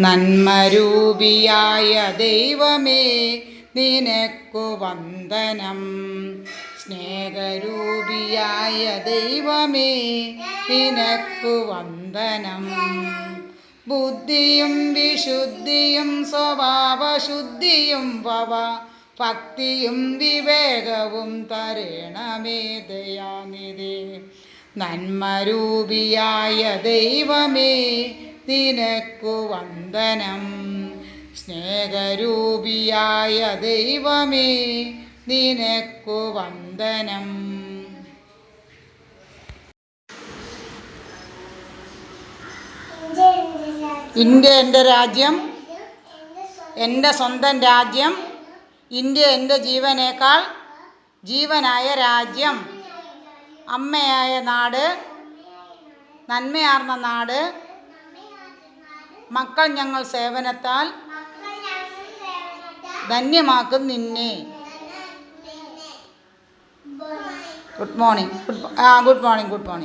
നന്മരൂപിയായ ദൈവമേ നിനക്കു വന്ദനം. സ്നേഹരൂപിയായ ദൈവമേ നിനക്കു വന്ദനം. ബുദ്ധിയും വിശുദ്ധിയും സ്വഭാവശുദ്ധിയും വവ ഭക്തിയും വിവേകവും തരേണമേ ദയാനിധി. നന്മരൂപിയായ ദൈവമേ നിനക്കു വന്ദനം. സ്നേഹരൂപിയായ ദൈവമേ നിനക്കു വന്ദനം. ഇന്ത്യ എന്റെ രാജ്യം എന്റെ സ്വന്തം രാജ്യം ഇന്ത്യ എന്റെ ജീവനേക്കാൾ ജീവനായ രാജ്യം. അമ്മയായ നാട് നന്മയാർന്ന നാട് മക്കൾ ഞങ്ങൾ സേവനത്താൽ ധന്യമാക്കും നിന്നെ. Good morning good good morning good morning